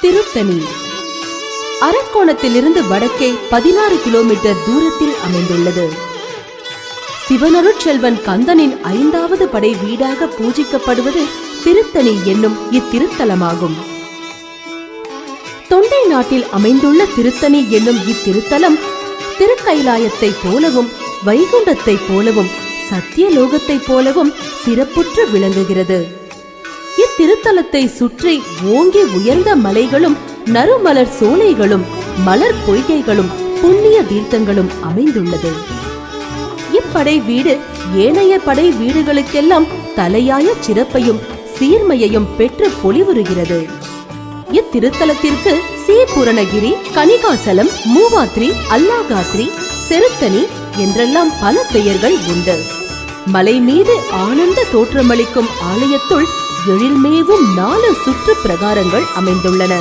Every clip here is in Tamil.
திருத்தணி. அரக்கோணத்திலிருந்து வடக்கே பதினாறு கிலோமீட்டர் தூரத்தில் அமைந்துள்ளது. சிவனருட்செல்வன் கந்தனின் ஐந்தாவது படை வீடாக பூஜிக்கப்படுவது திருத்தணி என்னும் இத்திருத்தலமாகும். தொண்டை நாட்டில் அமைந்துள்ள திருத்தணி என்னும் இத்திருத்தலம் திருக்கைலாயத்தை போலவும் வைகுண்டத்தை போலவும் சத்தியலோகத்தை போலவும் சிறப்புற்று விளங்குகிறது. திருத்தலத்தை சுற்றி ஓங்கி உயர்ந்த மலைகளும் நறுமலர் சோலைகளும் மலர் பொய்கைகளும் புண்ணிய தீர்த்தங்களும் அமைந்துள்ளது. இப்படை வீடு ஏனைய படை வீடுகளுக்கெல்லாம் தலையாய சிறப்பையும் சீர்மையையும் பெற்று பொலிவுறுகிறது. இத்திருத்தலத்திற்கு சீபுரணகிரி கனிகாசலம் மூவாத்ரி அல்லாகாத்ரி செருத்தனி என்றெல்லாம் பல பெயர்கள் உண்டு. மலை மீது ஆனந்த தோற்றமளிக்கும் ஆலயத்துள் எழில்மேவும் நாலு சுற்று பிரகாரங்கள் அமைந்துள்ளன.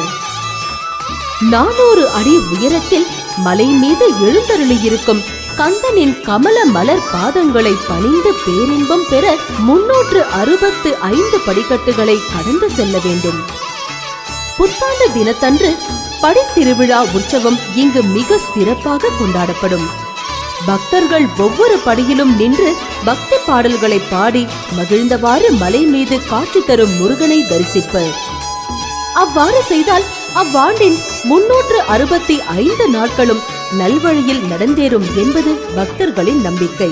நானூறு அடி உயரத்தில் மலை மீது எழுந்தருளியிருக்கும் கந்தனின் கமல மலர் பாதங்களை பணிந்து பேரின்பம் பெற முன்னூற்று அறுபத்து ஐந்து படிக்கட்டுகளை கடந்து செல்ல வேண்டும். புத்தாண்டு தினத்தன்று படித்திருவிழா உற்சவம் இங்கு மிக சிறப்பாக கொண்டாடப்படும். பக்தர்கள் ஒவ்வொரு படியிலும் நின்று பக்தி பாடல்களை பாடி மகிழ்ந்தவாறு மலை மீது காட்சி தரும் முருகனை தரிசிப்பர். அவ்வாறு செய்தால் அவ்வாண்டின் முன்னூற்று அறுபத்தி ஐந்து நாட்களும் நல்வழியில் நடந்தேறும் என்பது பக்தர்களின் நம்பிக்கை.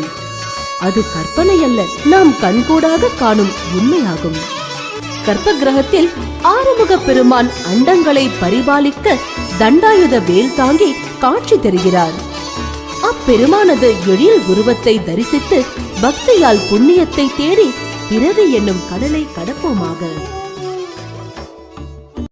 அது கற்பனை அல்ல நாம் கண்கூடாக காணும் உண்மையாகும். கர்ப்ப கிரகத்தில் ஆறுமுக பெருமான் அண்டங்களை பரிபாலிக்க தண்டாயுத வேல் தாங்கி காட்சி தருகிறார். பெருமானது எழில் உருவத்தை தரிசித்து பக்தியால் புண்ணியத்தை தேடி பிறவி என்னும் கடலை கடப்போமாக.